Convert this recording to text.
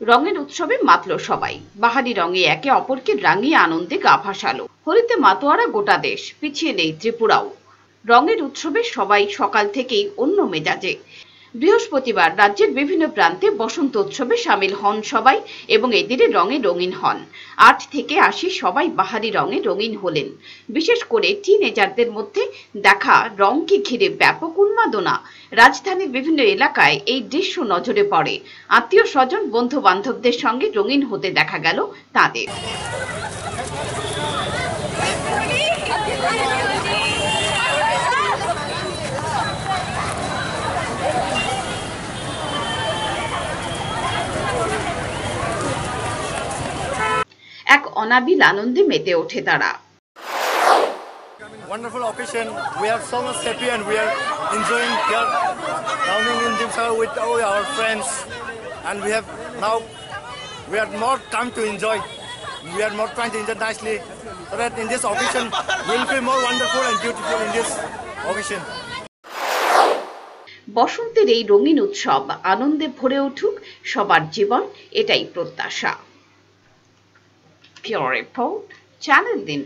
রঙের উৎসবে মাতল সবাই। বাহারি রঙে একে অপরকে রাঙিয়ে আনন্দে গা ভাসালো। হোলিতে মাতোয়ারা গোটা দেশ, পিছিয়ে নেই ত্রিপুরাও। রঙের উৎসবে সবাই সকাল থেকেই অন্য মেজাজে। বৃহস্পতিবার রাজ্যের বিভিন্ন প্রান্তে বসন্ত উৎসবে সামিল হন সবাই এবং এদিনে রঙে রঙিন হন। আট থেকে আশি সবাই বাহারি রঙে রঙিন হলেন। বিশেষ করে টিনেজারদের মধ্যে দেখা রঙকে ঘিরে ব্যাপক উন্মাদনা। রাজধানীর বিভিন্ন এলাকায় এই দৃশ্য নজরে পড়ে। আত্মীয় স্বজন বন্ধু বান্ধবদের সঙ্গে রঙিন হতে দেখা গেল তাদের। অনাবিল আনন্দে মেতে ওঠে তারা wonderful occasion. We are so much happy and we are enjoying here rounding in Dimsar with all our friends. And we have now, we have more time to enjoy. We are more trying to enjoy nicely. So that in this occasion, we'll feel more wonderful and beautiful in this occasion. বসন্তের এই রঙিন উৎসব আনন্দে ভরে উঠুক সবার জীবন এটাই প্রত্যাশা Your report, channel din.